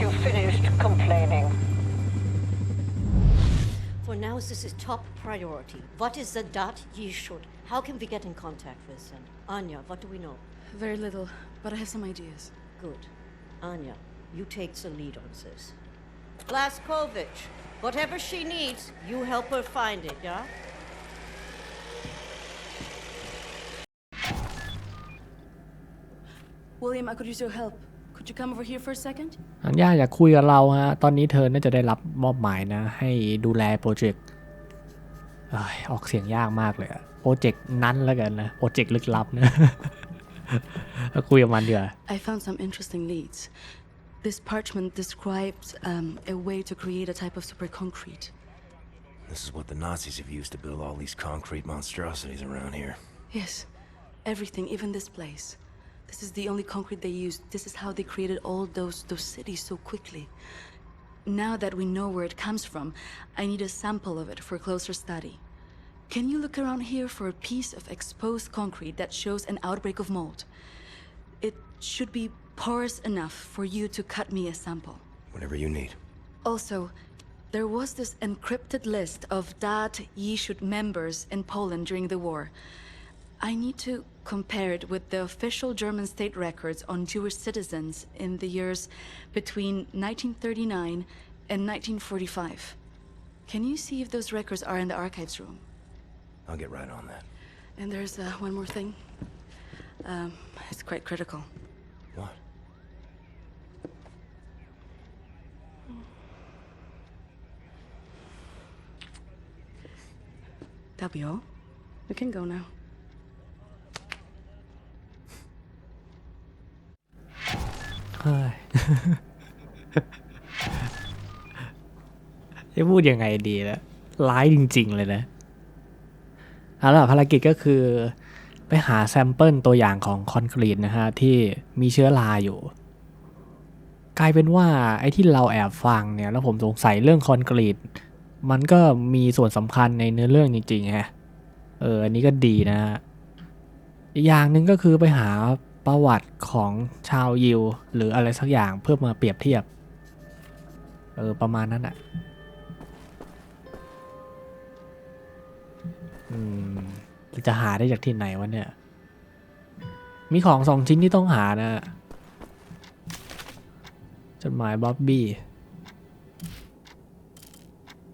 you finished complaining. For now, this is top priority. What is the dot ye should? How can we get in contact with them? Anya, what do we know? Very little, but I have some ideas. Good. Anya, you take the lead on this. Blaskovich, whatever she needs, you help her find it, yeah? William, I could use your help. Could you come over here for a second? อันย่าอยากคุยกับเราฮะ ตอนนี้เธอน่าจะได้รับมอบหมายนะ ให้ดูแลโปรเจกต์เอ้ยออกเสียงยากมากเลยอะโปรเจกต์นั้นแล้วกันนะ โปรเจกต์ลึกลับนะ แล้วคุยกับมันเดี๋ยวา I found some interesting leads. This parchment describes um, a way to create a type of super concrete. This is what the Nazis have used to build all these concrete monstrosities around here. Yes, everything, even this place. This is the only concrete they used. This is how they created all those those cities so quickly. Now that we know where it comes from, I need a sample of it for closer study. Can you look around here for a piece of exposed concrete that shows an outbreak of mold? It should be porous enough for you to cut me a sample. Whatever you need. Also, there was this encrypted list of Dat Yishut members in Poland during the war. I need to compare it with the official German state records on Jewish citizens in the years between 1939 and 1945. Can you see if those records are in the archives room? I'll get right on that. And there's uh, one more thing. Um, it's quite critical. What? That'll be all. We can go now. จะพูดยังไงดีละร้ายจริง ๆ เลยนะเอาล่ะภารกิจก็คือไปหาแซมเปิลตัวอย่างของคอนกรีตนะฮะ ที่มีเชื้อราอยู่ กลายเป็นว่าไอ้ที่เราแอบฟังเนี่ย แล้วผมสงสัยเรื่องคอนกรีต มันก็มีส่วนสำคัญในเนื้อเรื่องจริงๆฮะเอออันนี้ก็ดีนะฮะอีกอย่างหนึ่งก็คือไปหา ประวัติของชาวยิว หรืออะไรสักอย่างเพื่อมาเปรียบเทียบ เออ ประมาณนั้นอะอืมจะหาได้จากที่ไหนวะเนี่ย มีของสองชิ้นที่ต้องหานะจดหมายบ๊อบบี้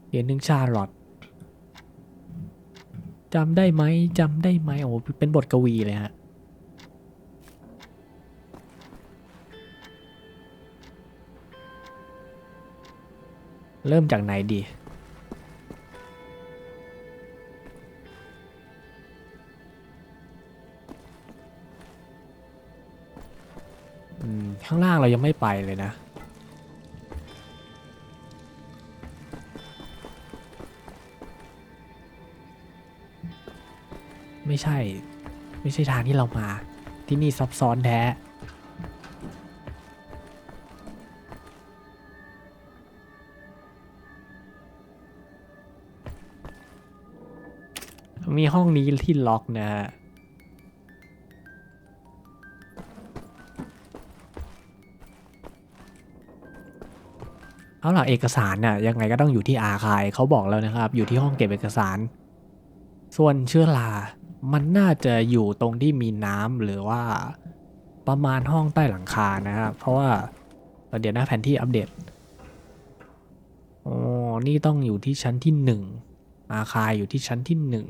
เขียนถึงชาร์ลอตจำได้ไหมจำได้ไหมโอ้เป็นบทกวีเลยฮะ เริ่มจากไหนดีอืมข้างล่างเรายังไม่ไปเลยนะ ไม่ใช่ ไม่ใช่ทางที่เรามา ที่นี่ซับซ้อนแท้ มีห้องนี้ที่ล็อกนะฮะเอาล่ะเอกสารน่ะยังไงก็ต้องอยู่ที่อาคายเขาบอกแล้วนะครับ อยู่ที่ห้องเก็บเอกสาร ส่วนเชื้อรามันน่าจะอยู่ตรงที่มีน้ำหรือว่าประมาณห้องใต้หลังคานะครับ เพราะว่าเดี๋ยวนะแผนที่อัปเดตอ๋อนี่ต้องอยู่ที่ชั้นที่หนึ่งอาคายอยู่ที่ชั้นที่หนึ่ง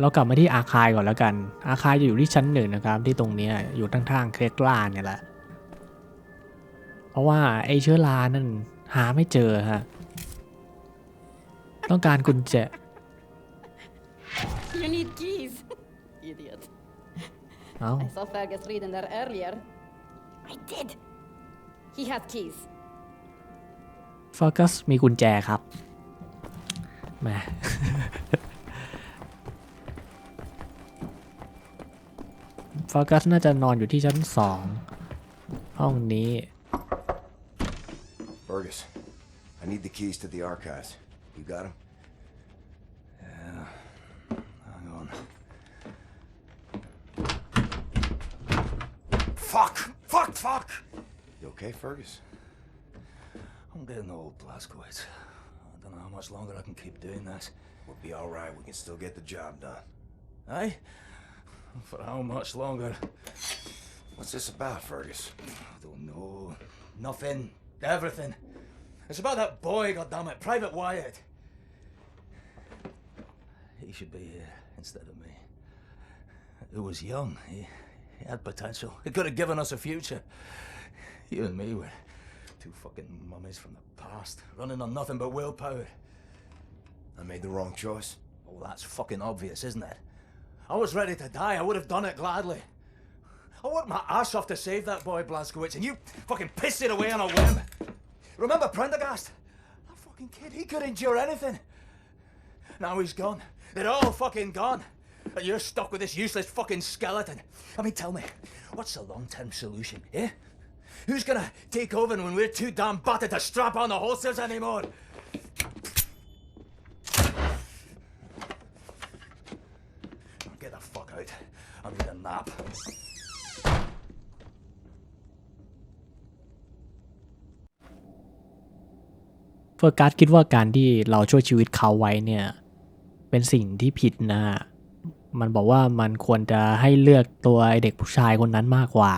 เรากลับมาที่อาคายก่อนแล้วกัน อาคายจะอยู่ที่ชั้นหนึ่งนะครับ ที่ตรงเนี้ยอยู่ทางๆเคลกลาเนี่ยแหละ เพราะว่าไอ้เชื้อรานั่นหาไม่เจอฮะ ต้องการกุญแจ You need keys. Idiot. เอ้า I saw Fergus reading there earlier. I did. He had keys. ฟอกัสมีกุญแจครับแห ฟอกัสน่าจะนอนอยู่ที่ชั้นสอง ห้องนี้ Fergus, I need the keys to the archives. You got them? Yeah. Hang on. Fuck! Fuck! Fuck! You okay, Fergus? I'm getting old, Blazkowicz. I don't know how much longer I can keep doing this. We'll be all right. We can still get the job done. Aye? For how much longer? What's this about, Fergus? I don't know. Nothing. Everything. It's about that boy, goddammit, Private Wyatt. He should be here instead of me. He was young. He, he had potential. He could have given us a future. You and me were two fucking mummies from the past, running on nothing but willpower. I made the wrong choice. Oh, that's fucking obvious, isn't it? I was ready to die. I would have done it gladly. I worked my ass off to save that boy Blazkowicz, and you fucking pissed it away on a whim. Remember Prendergast? That fucking kid, he could endure anything. Now he's gone. They're all fucking gone. And you're stuck with this useless fucking skeleton. I mean, tell me, what's the long-term solution, eh? Who's gonna take over when we're too damn battered to strap on the holsters anymore? I need a nap. เฟอร์กัสคิดว่าการที่เราช่วยชีวิตเขาไว้เนี่ย เป็นสิ่งที่ผิดนะ มันบอกว่ามันควรจะให้เลือกตัวไอเด็กผู้ชายคนนั้นมากกว่า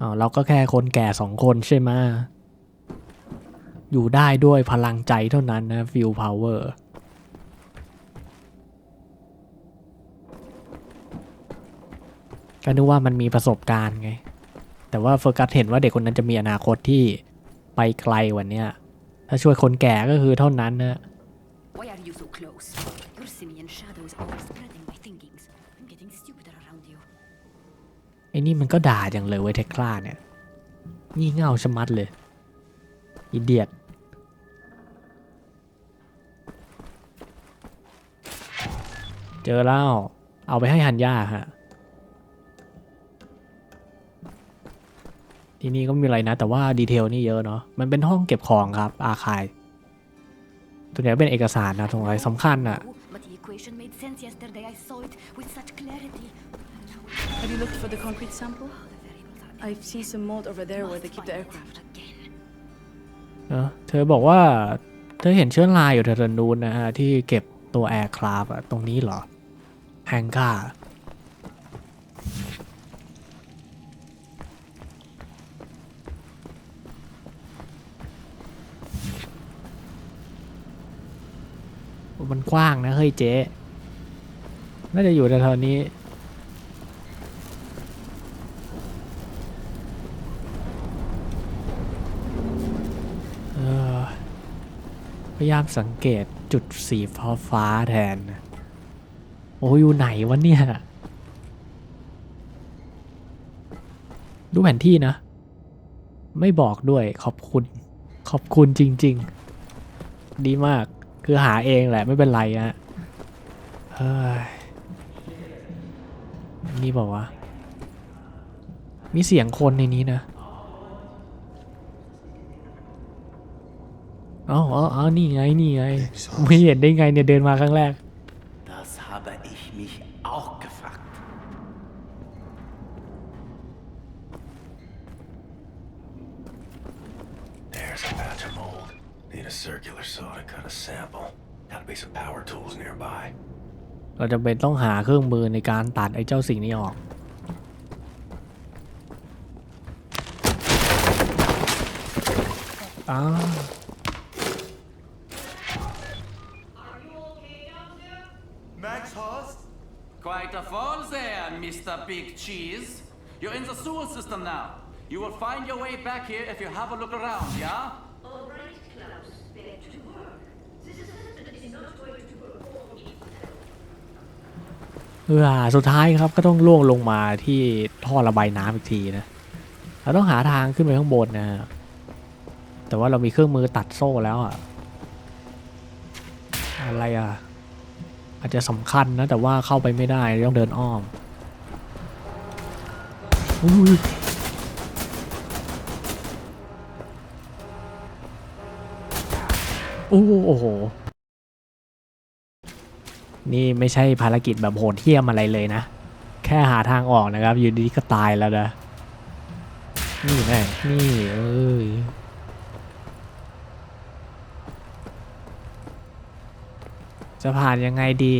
อ๋อเราก็แค่คนแก่สองคนใช่ไหมอยู่ได้ด้วยพลังใจเท่านั้นนะฟิลพาวเวอร์ ก็นึกว่ามันมีประสบการณ์ไง แต่ว่าเฟอร์กัสเห็นว่าเด็กคนนั้นจะมีอนาคตที่ไปไกลกว่าเนี้ยถ้าช่วยคนแก่ก็คือเท่านั้นนะ Why are you so close? Your simian shadows overspreading my thinkings. I'm getting stupider around you. ไอ้นี่มันก็ด่าจังเลยเว้ยเทคลาเนี่ยงี่เง่าชะมัดเลยอีเดียดเจอแล้วเอาไปให้ฮันย่าฮะ ที่นี่ก็ไม่มีอะไรนะ แต่ว่าดีเทลนี่เยอะเนาะมันเป็นห้องเก็บของครับอาคายตัวนี้เป็นเอกสารนะตรงไหนสำคัญอะ Oh, but the equation made sense yesterday. I saw it with such clarity. Have you looked for the concrete sample? The variables are I've seen some mold over there where they keep the Must find it aircraft. Again. เนอะเธอบอกว่า เธอเห็นเชื้อราอยู่แถวๆนู้นนะฮะที่เก็บตัวแอร์คราฟอะตรงนี้เหรอแฮงก้า มันกว้างนะเฮ้ยเจ๊น่าจะอยู่แถวๆนี้ พยายามสังเกตจุดสีฟ้าฟ้าแทน โอ้ยอยู่ไหนวะเนี่ย ดูแผนที่นะ ไม่บอกด้วยขอบคุณ ขอบคุณจริง ๆ ดีมาก คือหาเองแหละไม่เป็นไรอะเฮ้ยนี่บอกว่ามีเสียงคนในนี้นะอ๋ออ๋ออ๋อนี่ไง นี่ไง ไม่เห็นได้ไงเนี่ยเดินมาครั้งแรก a sample. Gotta be some power tools nearby. เราจะเป็นต้องหาเครื่องมือในการตัดไอ้เจ้าสิ่งนี้ออก อ้าว Max Horst? Quite a fall there, Mr. Big Cheese. You're in the sewer system now. You will find your way back here if you have a look around, yeah? เออสุดท้ายครับก็ต้องล่วงลงมาที่ท่อระบายน้ำอีกทีนะเราต้องหาทางขึ้นไปข้างบนนะแต่ว่าเรามีเครื่องมือตัดโซ่แล้วอะอะไรอะอาจจะสำคัญนะแต่ว่าเข้าไปไม่ได้ต้องเดินอ้อมโอ้โอ้โห นี่ไม่ใช่ภารกิจแบบโหดเหี้ยมอะไรเลยนะ แค่หาทางออกนะครับ อยู่ดีๆก็ตายแล้วนะนี่แน่นี่เอ้ยจะผ่านยังไงดี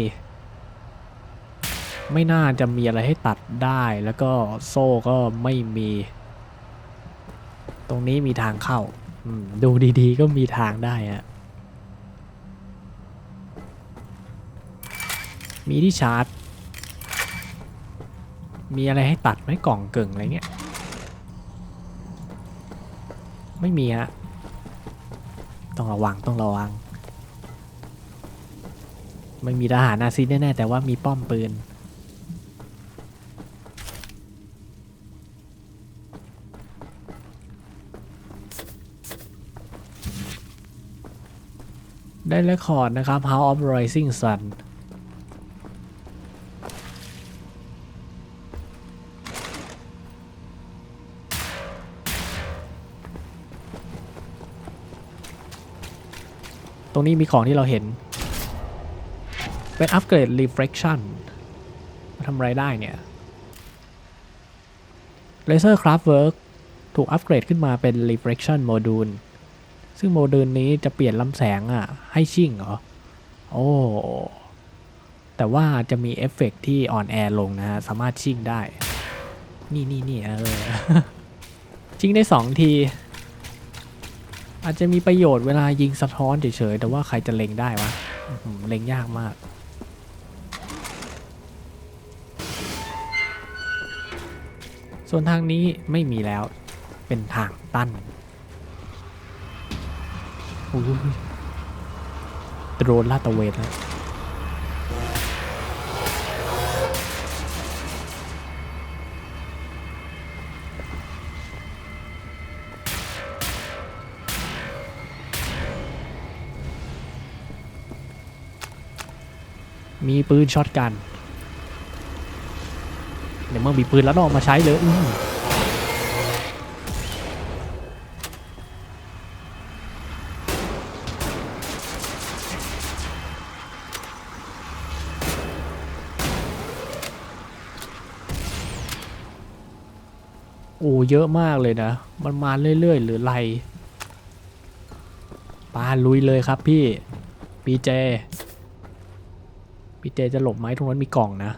ไม่น่าจะมีอะไรให้ตัดได้แล้วก็โซ่ก็ไม่มี ตรงนี้มีทางเข้า ดูดีๆ ก็มีทางได้อะ มีที่ชาร์จ มีอะไรให้ตัดไหมกล่องเก่งอะไรเงี้ย ไม่มีฮะ ต้องระวังต้องระวัง ไม่มีทหารนาซีแน่ๆแต่ว่ามีป้อมปืนได้เรคคอร์ดนะครับ House of Rising Sun ตรงนี้มีของที่เราเห็น เป็นอัปเกรด reflection มาทำไรได้เนี่ย laser craft work ถูกอัปเกรดขึ้นมาเป็น reflection module ซึ่งโมดูลนี้จะเปลี่ยนลำแสงอะ ให้ชิ่งเหรอ โอ้ แต่ว่าจะมีเอฟเฟกต์ที่อ่อนแอลงนะฮะ สามารถชิ่งได้ นี่นี่นี่เออ ชิ่งได้สองที อาจจะมีประโยชน์เวลายิงสะท้อนเฉยๆ แต่ว่าใครจะเล็งได้วะเล็งยากมาก ส่วนทางนี้ไม่มีแล้วเป็นทางตันอุ้ยโดรนลาดตระเวนแล้ว มีปืนช็อตกันเดี๋ยวเมื่อมีปืนแล้วต้องเอามาใช้เลยอืโอ้เยอะมากเลยนะ มันมาเรื่อย ๆ หรือไรปาลุยเลยครับพี่ปีเจ ปีเจจะหลบไหมตรงนั้นมีกล่องนะ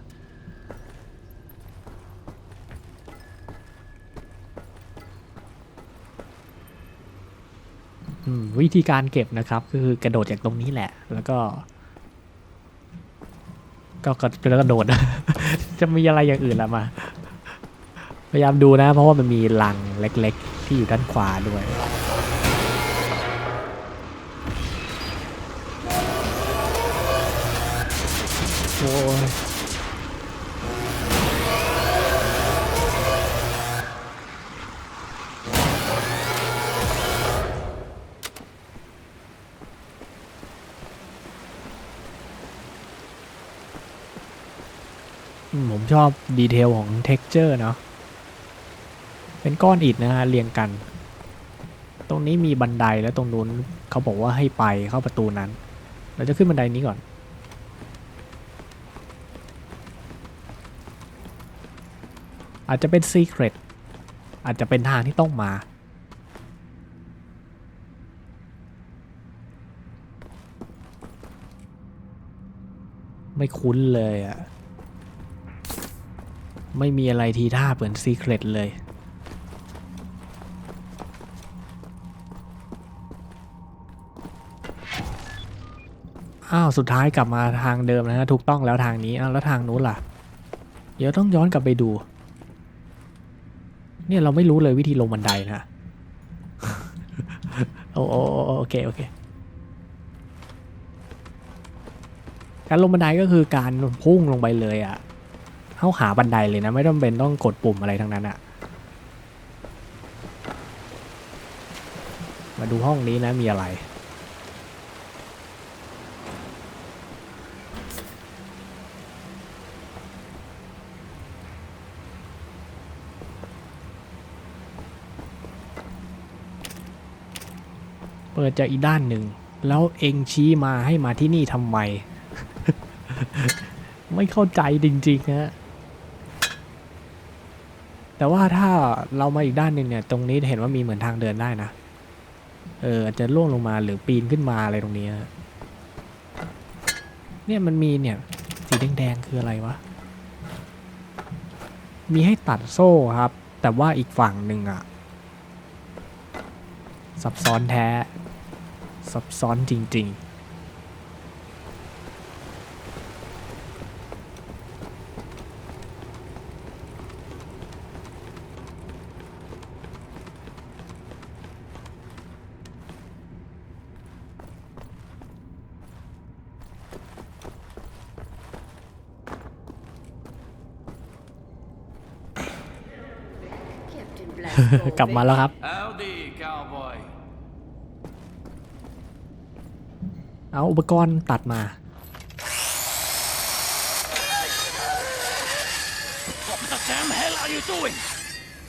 วิธีการเก็บนะครับก็คือกระโดดจากตรงนี้แหละ แล้วก็ ก็กระกระโดด จะมีอะไรอย่างอื่นละมา พยายามดูนะ เพราะว่ามันมีลังเล็ก ๆ ที่อยู่ด้านขวาด้วย ผมชอบดีเทลของ texture เนาะเป็นก้อนอิฐนะฮะเรียงกัน ตรงนี้มีบันไดแล้วตรงนู้นเขาบอกว่าให้ไปเข้าประตูนั้น เราจะขึ้นบันไดนี้ก่อน อาจจะเป็น Secret อาจจะเป็นทางที่ต้องมาไม่คุ้นเลยอะ ไม่มีอะไรทีท่าเหมือน Secret เลย อ้าว สุดท้ายกลับมาทางเดิมนะฮะถูกต้องแล้วทางนี้อ้าวแล้วทางนู้นล่ะ เดี๋ยวต้องย้อนกลับไปดู เนี่ยเราไม่รู้เลยวิธีลงบันไดนะโอ้โอโอ้โอเคโอเคการลงบันไดก็คือการพุ่งลงไปเลยอะ่ะ เข้าหาบันไดเลยนะ ไม่ต้องเป็นต้องกดปุ่มอะไรทั้งนั้นอะ่ะมาดูห้องนี้นะมีอะไร เปิดจากอีกด้านหนึ่ง แล้วเองชี้มาให้มาที่นี่ทำไม ไม่เข้าใจจริงๆฮะ แต่ว่าถ้าเรามาอีกด้านหนึ่งเนี่ย ตรงนี้เห็นว่ามีเหมือนทางเดินได้นะ เอออาจจะล่วงลงมาหรือปีนขึ้นมาอะไรตรงนี้นะเนี่ยมันมีเนี่ย สีแดงๆคืออะไรวะ มีให้ตัดโซ่ครับ แต่ว่าอีกฝั่งหนึ่งอะซับซ้อนแท้ซับซ้อนจริง ๆ กลับมาแล้วครับ Howdy, cowboy. เอาอุปกรณ์ตัดมา What the damn hell are you doing?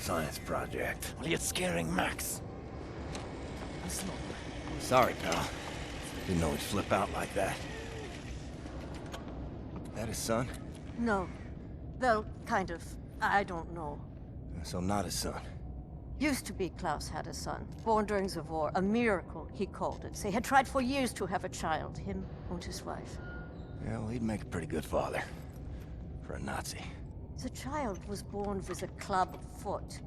Science project. Well, you're scaring Max. Sorry, pal. Didn't know he'd flip out like that. That his son? No. Well, kind of. I don't know. So not his son. Used to be Klaus had a son, born during the war. A miracle, he called it. They had tried for years to have a child, him and his wife. Yeah, well, he'd make a pretty good father. For a Nazi. The child was born with a club foot.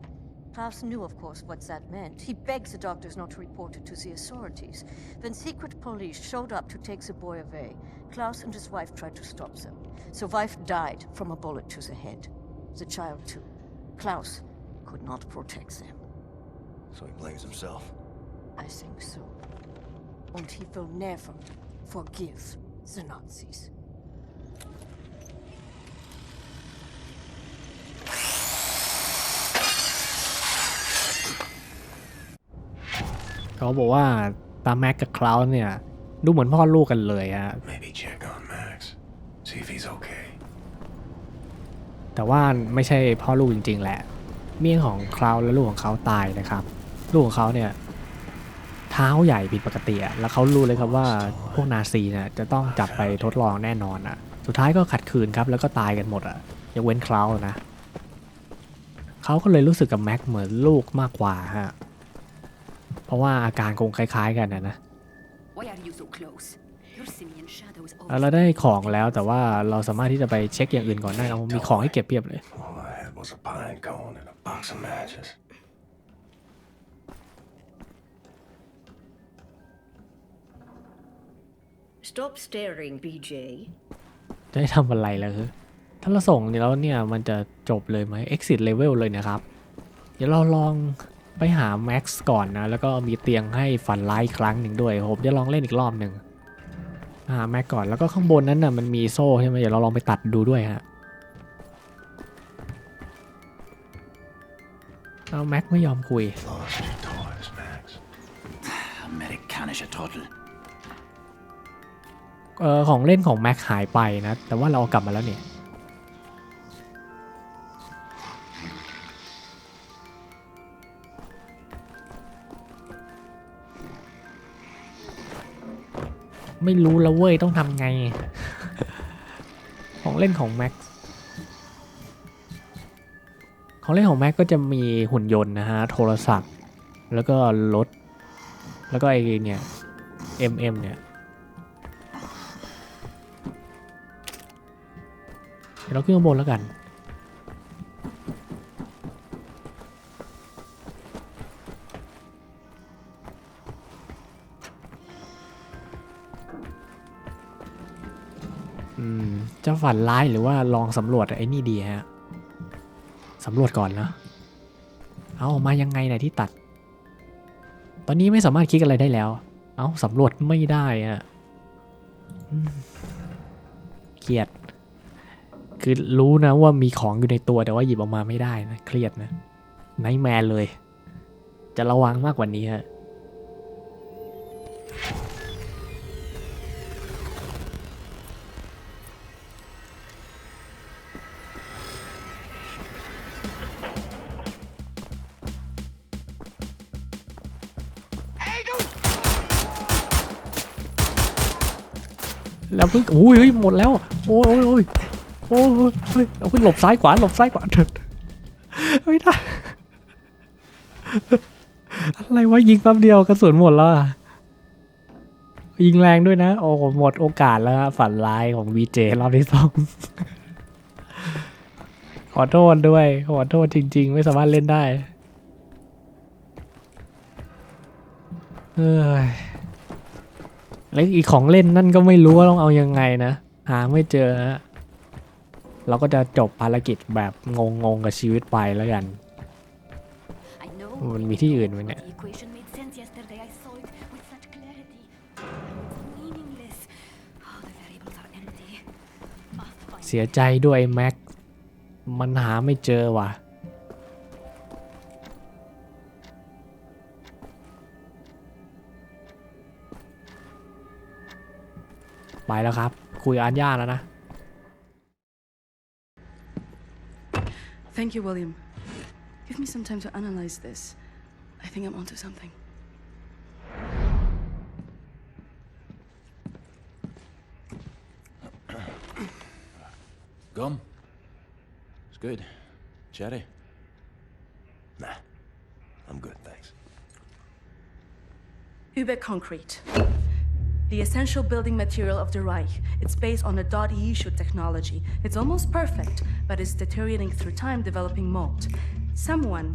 Klaus knew, of course, what that meant. He begged the doctors not to report it to the authorities. Then secret police showed up to take the boy away. Klaus and his wife tried to stop them. The wife died from a bullet to the head. The child, too. Klaus could not protect them. So he blames himself. I think so. And he will never forgive the Nazis. เขาบอกว่าตาแม็กกับคลาวเนี่ยดูเหมือนพ่อลูกกันเลยฮะ Maybe check on Max. See if he's okay. แต่ว่าไม่ใช่พ่อลูกจริง ๆ แหละ เมียของคลาวและลูกของเขาตายนะครับ ลูกของเขาเนี่ย เท้าใหญ่ผิดปกติอะแล้วเขารู้เลยครับว่าพวกนาซีเนี่ยจะต้องจับไปทดลองแน่นอนอะสุดท้ายก็ขัดขืนครับ แล้วก็ตายกันหมดอะยกเว้นคลาวนะเขาก็เลยรู้สึกกับแม็กเหมือนลูกมากกว่าฮะเพราะว่าอาการคงคล้าย ๆ กันนะนะ Why are you so close? Your simian shadow is แล้วเราได้ของแล้วแต่ว่าเราสามารถที่จะไปเช็คอย่างอื่นก่อนได้ครับมีของให้เก็บเพียบเลย Stop staring, BJ. จะให้ทำอะไรแล้วคือถ้าเราส่งแล้วเนี่ยมันจะจบเลยไหม exit level เลยนะครับ เดี๋ยวเราลองไปหา Max ก่อนนะ แล้วก็มีเตียงให้ฝันร้ายอีกครั้งหนึ่งด้วย ผมจะลองเล่นอีกรอบหนึ่งหา Max ก่อนแล้วก็ข้างบนนั้นน่ะมันมีโซ่ใช่ไหมเดี๋ยวเราลองไปตัดดูด้วยฮะเอา Max ไม่ยอมคุย Lost your toys, Max. Amerikanische Trottel. เออของเล่นของ Max หายไปนะ แต่ว่าเราเอากลับมาแล้วเนี่ยไม่รู้แล้วเว้ยต้องทำไง ของเล่นของ Max ของเล่นของ Max ก็จะมีหุ่นยนต์นะฮะ โทรศัพท์ แล้วก็รถ แล้วก็ไอเนี่ย MM เนี่ย ดี๋ยวเราขึ้นข้างบนแล้วกัน อืมจะฝันร้ายหรือว่าลองสำรวจไอ้นี่ดีฮะสำรวจก่อนนะ เอามายังไงเนี่ยที่ตัด ตอนนี้ไม่สามารถคลิกอะไรได้แล้ว เอาสำรวจไม่ได้อะเครียด คือรู้นะว่ามีของอยู่ในตัวแต่ว่าหยิบออกมาไม่ได้นะเครียดนะไนท์แมนเลย จะระวังมากกว่านี้ฮะแล้วเพิ่งอุ้ยหมดแล้ว โอ้ยโอ้ย อ้ยโอ้ยโอ้ยโอ้ยเอาเพิ่งหลบซ้ายขวาหลบซ้ายขวาไม่ได้อะไรวะยิงแป๊บเดียวกระสุนหมดแล้วอะยิงแรงด้วยนะ โอ้โหหมดโอกาสแล้วฮะฝันร้ายของวีเจรอบที่สองขอโทษด้วย ขอโทษจริง ๆ ไม่สามารถเล่นได้เอ้ยแล้วอีกของเล่นนั่นก็ไม่รู้ว่าต้องเอายังไงนะ หาไม่เจอฮะ เราก็จะจบภารกิจแบบงงๆกับชีวิตไปแล้วกัน มันมีที่อื่นไหมเนี่ย เสียใจด้วยแม็ก มันหาไม่เจอว่ะ ไปแล้วครับ คุยอันย่าแล้วนะ Thank you, William. Give me some time to analyze this. I think I'm onto something. Gum? It's good. Cherry? Nah. I'm good, thanks. Uber concrete. The essential building material of the Reich. It's based on the .eu shoot technology. It's almost perfect, but it's deteriorating through time, developing mold. Someone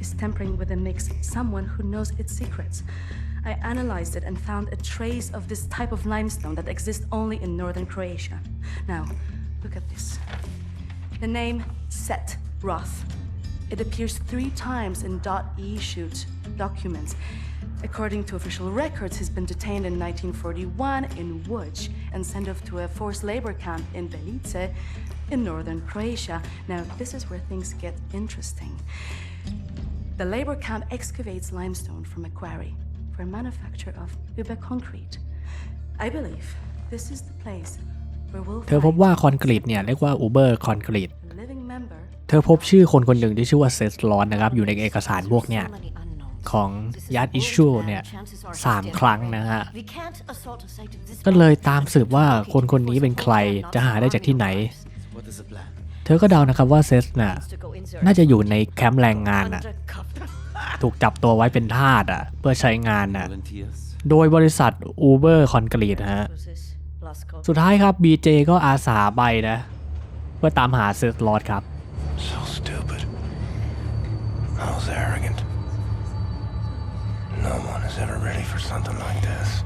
is tampering with the mix, someone who knows its secrets. I analyzed it and found a trace of this type of limestone that exists only in northern Croatia. Now, look at this. The name Set Roth. It appears three times in dot .e shoot documents According to official records, he's been detained in 1941 in Łódź and sent off to a forced labor camp in Belice in northern Croatia. Now, this is where things get interesting. The labor camp excavates limestone from a quarry for manufacture of Uber concrete. I believe this is the place where we'll เธอพบ find ว่าคอนกรีตเนี่ย เรียกว่าอูเบอร์คอนกรีต a living member เธอพบชื่อคนคนหนึ่งที่ชื่อว่าเซสลอนนะครับ อยู่ในเอกสารพวกเนี่ย So many unknowns. ของ This is ยัด an อิ old ชู man. เนี่ย Chances are he's สาม dead ครั้ง already. นะฮะ We can't assault a site of this ก็เลย magnitude ตามสืบว่าคนคนนี้เป็นใครจะหาได้จากที่ไหน What is the plan? เธอก็เดานะครับว่าเซสน่ะ to go in there น่าจะอยู่ในแคมป์แรงงานน่ะ undercover. ถูกจับตัวไว้เป็นทาสอะเพื่อใช้งานน่ะ Volunteers? โดยบริษัท Uber Concrete นะฮะ Was this Blasco? สุดท้ายครับ BJ ก็อาสาไปนะ เพื่อตามหาเซสลอดครับ So stupid. I was arrogant. No one is ever ready for something like this..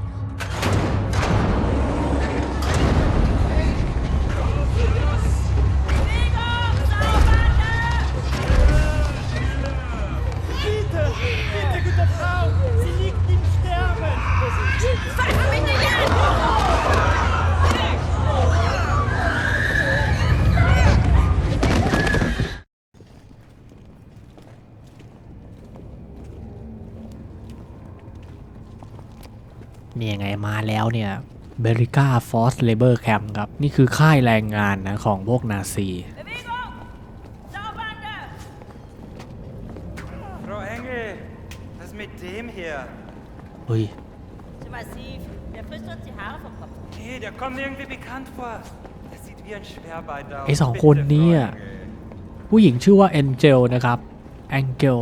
มาแล้วเนี่ยเบริก้าฟอสเลเบอร์แคมป์ครับ นี่คือค่ายแรงงานนะของพวกนาซี Frau Engel, was ist mit dem hier? เฮ้ย Massiv. Der frisst uns die Haare vom Kopf. Nee, der kommt mir irgendwie bekannt vor. Das sieht wie ein Schwerbeiter ไอ aus. สอง Bitte, คน Frau นี้ Engel. อะผู้หญิงชื่อว่าแองเจลนะครับแองเจล